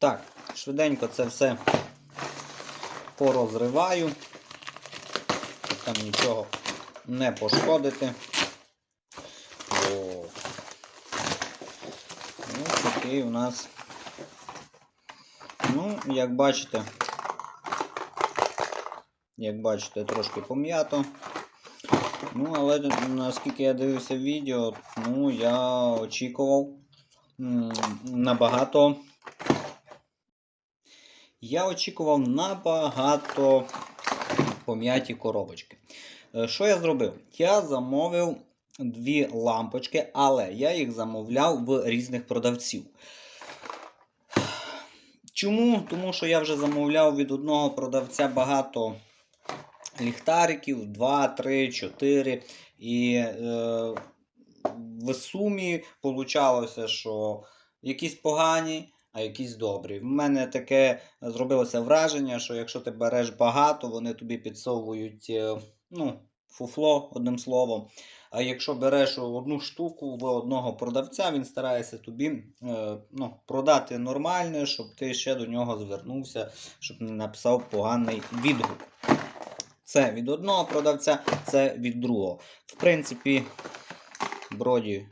Так, швиденько це все порозриваю. щоб Там нічого не пошкодити. О. Ось такий у нас. Ну, як бачите, як бачите, трошки пом'ято. Ну, але наскільки я дивився відео, ну, я очікував набагато. Я очікував набагато пом'яті коробочки. Е, Що я зробив? Я замовив дві лампочки, але я їх замовляв в різних продавців. Чому? Тому що я вже замовляв від одного продавця багато ліхтариків, 2, 3, 4. І е, в сумі получалося, що якісь погані, а якісь добрі. В мене таке зробилося враження, що якщо ти береш багато, вони тобі підсовують е, ну, фуфло, одним словом. А якщо береш одну штуку в одного продавця, він старається тобі е, ну, продати нормальне, щоб ти ще до нього звернувся, щоб не написав поганий відгук. Це від одного продавця, це від другого. В принципі, вроді,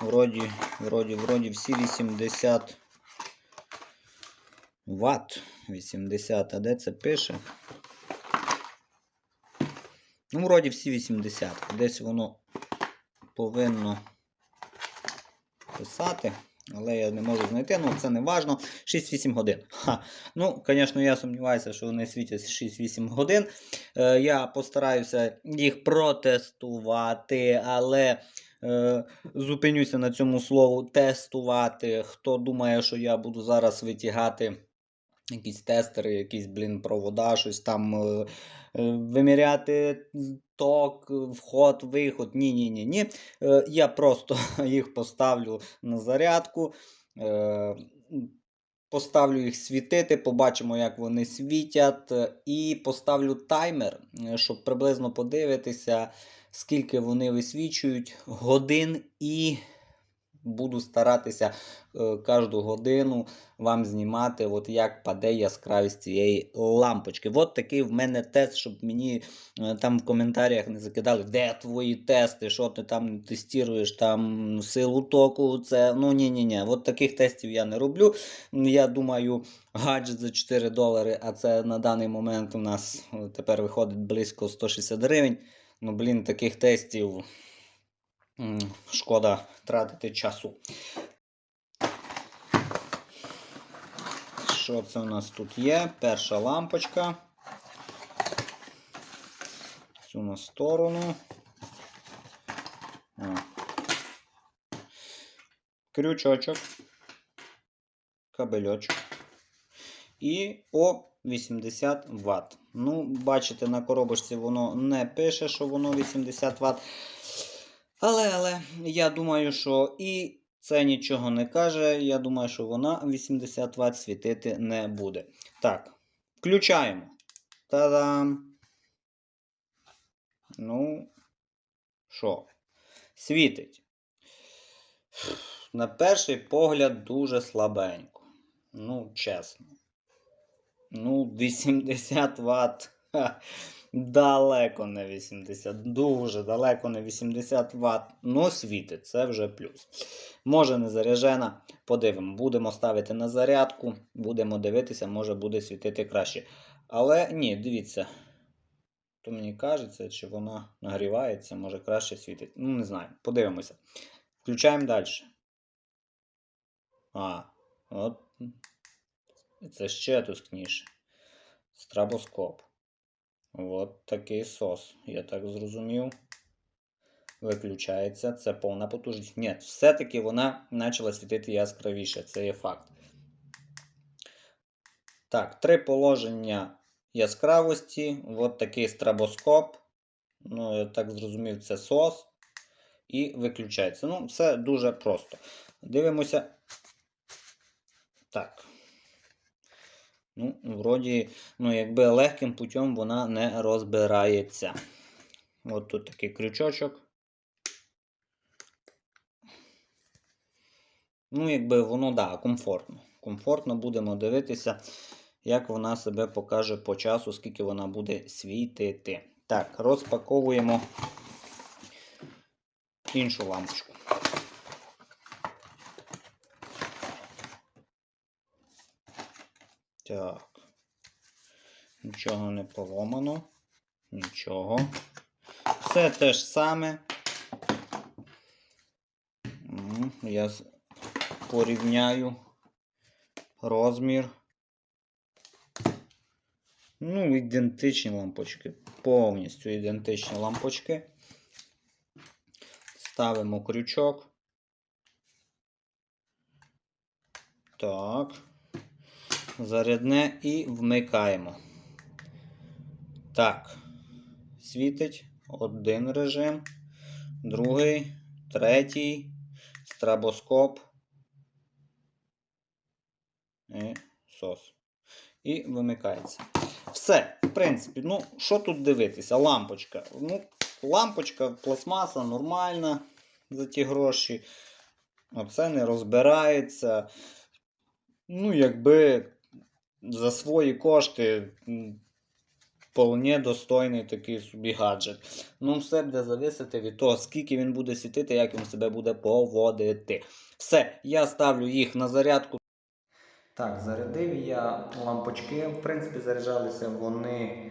вроді, вроді, вроді всі 80 Вт. 80, а де це пише? Ну, вроді всі 80. Десь воно повинно писати. Але я не можу знайти, ну це не важно. 6-8 годин. Ха. Ну, звісно, я сумніваюся, що вони світять 6-8 годин. Е, я постараюся їх протестувати, але зупинюся на цьому слову тестувати. Хто думає, що я буду зараз витягати якісь тестери, якісь, блін, провода, щось там е, е, виміряти ток, вход, виход. Ні, ні, ні. Е, Я просто їх поставлю на зарядку. е, Поставлю їх світити, побачимо, як вони світять, е, і поставлю таймер, е, щоб приблизно подивитися, скільки вони висвічують годин, і буду старатися е, кожну годину вам знімати, от як паде яскравість цієї лампочки. От такий в мене тест, щоб мені е, там в коментарях не закидали, де твої тести, що ти там тестуєш, там силу току. Це ну ні, ні, ні. От таких тестів я не роблю. Я думаю, гаджет за 4 долари, а це на даний момент у нас е, тепер виходить близько 160 гривень. Ну, блін, таких тестів. Шкода тратити часу. Що це у нас тут є? Перша лампочка. Цю на сторону. О. Крючочок. Кабельочок. І по 80 Вт. Ну, бачите, на коробочці воно не пише, що воно 80 Вт. Але, але, я думаю, що і це нічого не каже. Я думаю, що вона 80 Вт світити не буде. Так, включаємо. Та-дам! Ну, що? Світить. На перший погляд дуже слабенько. Ну, чесно. Ну, 80 Вт. Далеко не 80, дуже далеко не 80 Вт. Ну, світить, це вже плюс. Може не заряджена. Подивимо. Будемо ставити на зарядку, будемо дивитися, може буде світити краще. Але ні, дивіться. То мені кажеться, чи вона нагрівається, може краще світить. Ну, не знаю. Подивимося. Включаємо далі. А, от. Це ще тускніше. Страбоскоп. От такий сос. Я так зрозумів. Виключається. Це повна потужність. Ні, все-таки вона почала світити яскравіше. Це є факт. Так, три положення яскравості. От такий страбоскоп. Ну, я так зрозумів, це сос. І виключається. Ну, все дуже просто. Дивимося. Так. Ну, вроді, ну, якби легким путем вона не розбирається. От тут такий крючочок. Ну, якби воно, да, комфортно. Комфортно будемо дивитися, як вона себе покаже по часу, скільки вона буде світити. Так, розпаковуємо іншу лампочку. Так. Нічого не поломано. Нічого. Все те ж саме. Я порівняю розмір. Ну, ідентичні лампочки. Повністю ідентичні лампочки. Ставимо крючок. Так. Зарядне і вмикаємо. Так. Світить один режим, другий, третій, страбоскоп і сос. І вимикається. Все, в принципі, ну, що тут дивитися? Лампочка. Ну, лампочка, пластмаса нормальна за ті гроші. Оце не розбирається. Ну, якби за свої кошти вполне достойний такий собі гаджет. Ну, все буде зависити від того, скільки він буде світити, як він себе буде поводити. Все, я ставлю їх на зарядку. Так, зарядив я лампочки. В принципі, заряджалися вони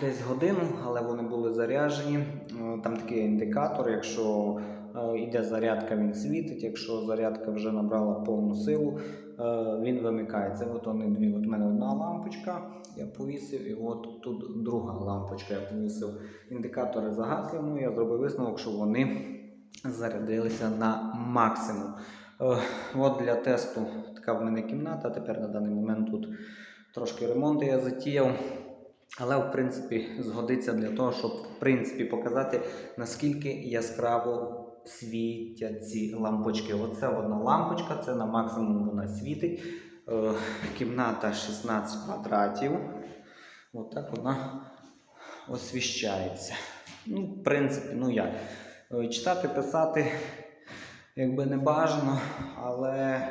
десь годину, але вони були заряджені. Е, Там такий індикатор, якщо е, йде зарядка, він світить. Якщо зарядка вже набрала повну силу, він вимикається. От вони дві. От мене одна лампочка, я повісив, і от тут друга лампочка я повісив. Індикатори загасли. Ну я зробив висновок, що вони зарядилися на максимум. Е, От для тесту така в мене кімната. Тепер на даний момент тут трошки ремонту я затіяв. Але, в принципі, згодиться для того, щоб в принципі показати, наскільки яскраво світять ці лампочки. Оце одна лампочка, це на максимум вона світить. Е, кімната 16 квадратів. Отак вона освіщається. Ну, в принципі, ну як. Е, Читати, писати якби не бажано, але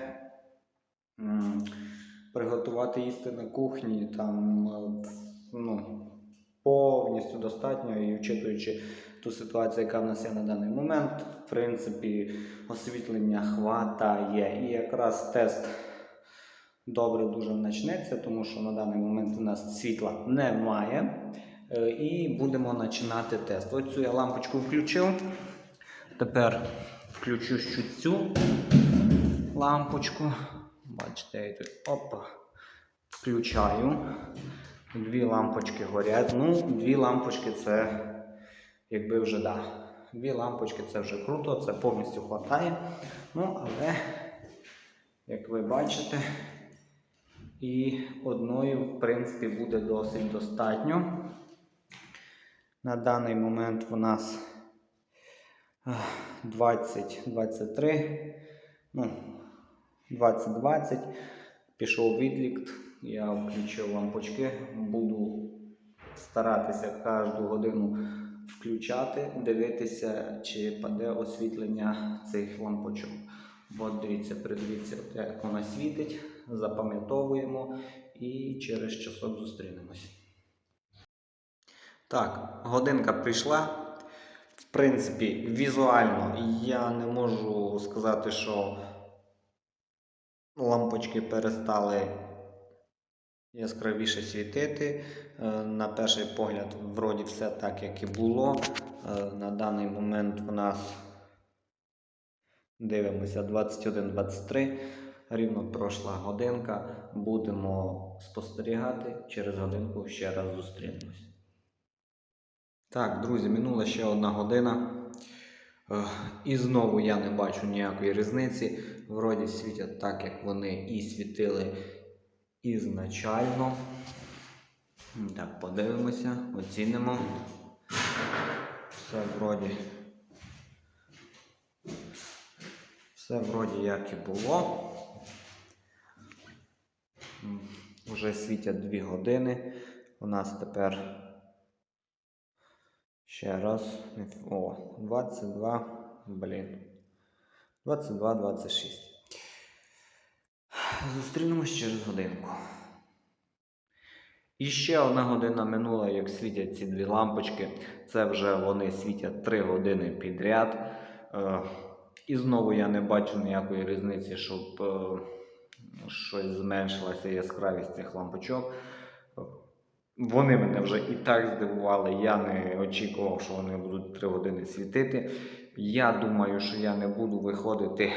приготувати їсти на кухні там е, ну, повністю достатньо і вчитуючи ту ситуацію, яка в нас є на даний момент, в принципі, освітлення хватає. І якраз тест добре дуже почнеться, тому що на даний момент у нас світла немає. Е, І будемо починати тест. Ось цю я лампочку включив. Тепер включу ще цю лампочку. Бачите, я тут опа, включаю. Дві лампочки горять. Ну, дві лампочки це якби вже да. Дві лампочки це вже круто, це повністю вистачає. Ну, але, як ви бачите, і одної, в принципі, буде досить достатньо. На даний момент у нас 20-23, ну, 20-20. Пішов відлік, я включив лампочки, буду старатися кожну годину включати, дивитися, чи паде освітлення цих лампочок. От дивіться, придивіться, як вона світить, запам'ятовуємо і через часок зустрінемось. Так, годинка прийшла. В принципі, візуально я не можу сказати, що лампочки перестали яскравіше світити. Е, На перший погляд, вроді все так, як і було. Е, На даний момент у нас дивимося 21-23. Рівно пройшла годинка. Будемо спостерігати. Через годинку ще раз зустрінемось. Так, друзі, минула ще одна година. Е, І знову я не бачу ніякої різниці. Вроді світять так, як вони і світили ізначально. Так, подивимося, оцінимо. Все вроді. Все вроді як і було. М, Уже світять 2 години. У нас тепер Ще раз. О, 22, блін. 22, 26. Зустрінемось через годинку. І ще одна година минула, як світять ці дві лампочки. Це вже вони світять 3 години підряд. Е, і знову я не бачу ніякої різниці, щоб е, щось зменшилася яскравість цих лампочок. Вони мене вже і так здивували. Я не очікував, що вони будуть 3 години світити. Я думаю, що я не буду виходити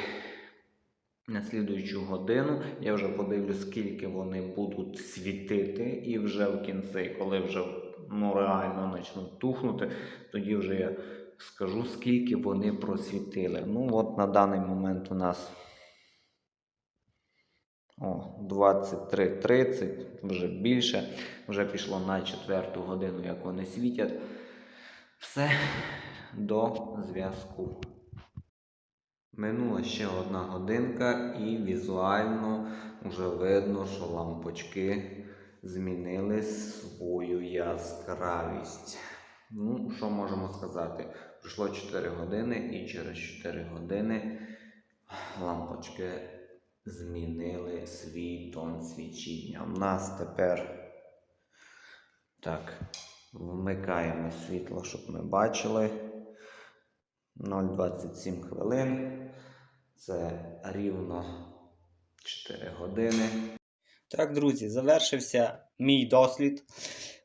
на слідуючу годину. Я вже подивлюсь, скільки вони будуть світити, і вже в кінці, коли вже ну, реально почнуть тухнути, тоді вже я скажу, скільки вони просвітили. Ну, от на даний момент у нас. О, 23.30, вже більше, вже пішло на четверту годину, як вони світять. Все до зв'язку. Минула ще одна годинка, і візуально вже видно, що лампочки змінили свою яскравість. Ну, що можемо сказати? Пройшло 4 години, і через 4 години лампочки змінили свій тон свічіння. У нас тепер так, вмикаємо світло, щоб ми бачили. 0,27 хвилин. Це рівно 4 години. Так, друзі, завершився мій дослід.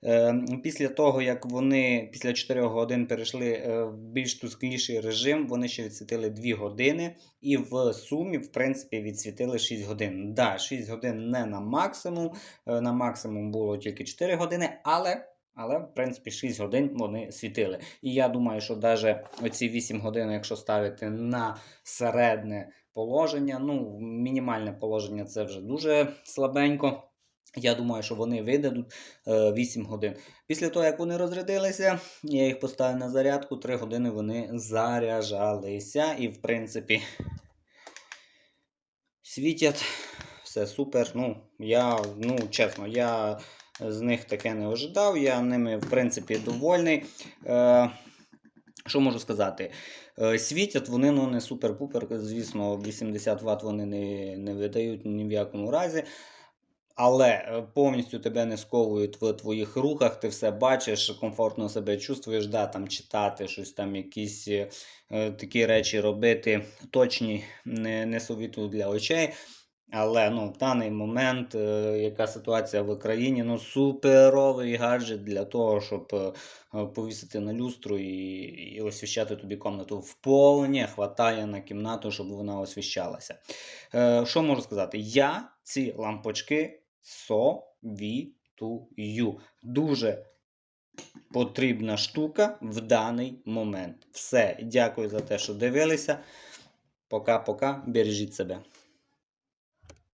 Е, Після того, як вони після 4 годин перейшли е, в більш тускліший режим, вони ще відсвітили 2 години і в сумі, в принципі, відсвітили 6 годин. Да, 6 годин не на максимум. е, На максимум було тільки 4 години, але. Але, в принципі, 6 годин вони світили. І я думаю, що навіть оці 8 годин, якщо ставити на середне положення, ну, мінімальне положення це вже дуже слабенько. Я думаю, що вони видадуть е, 8 годин. Після того, як вони розрядилися, я їх поставив на зарядку, 3 години вони заряджалися. І, в принципі, світять. Все супер. Ну, я, ну, чесно, я з них таке не ожидав. Я ними, в принципі, довольний. Е, що можу сказати? Е, Світять вони ну, не супер-пупер. Звісно, 80 Вт вони не, не видають ні в якому разі. Але е, повністю тебе не сковують в твоїх рухах, ти все бачиш, комфортно себе чувствуєш, да, там читати, щось там, якісь е, такі речі робити, точні не, не совітую для очей. Але ну, в даний момент, е, яка ситуація в Україні, ну суперовий гаджет для того, щоб е, е, повісити на люстру і, і освіщати тобі комнату. Вповні хватає на кімнату, щоб вона освіщалася. Е, що можу сказати? Я ці лампочки совітую. Дуже потрібна штука в даний момент. Все, дякую за те, що дивилися. Пока-пока, бережіть себе.